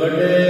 Good.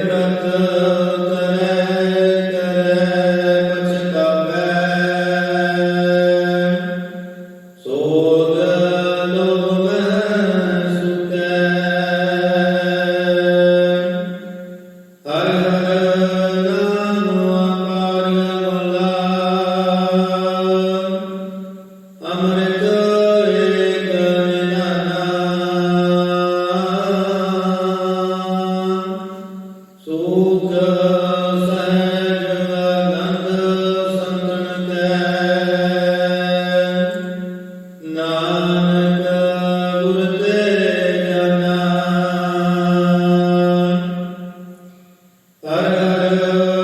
ਬ੍ਰਤ Hallelujah.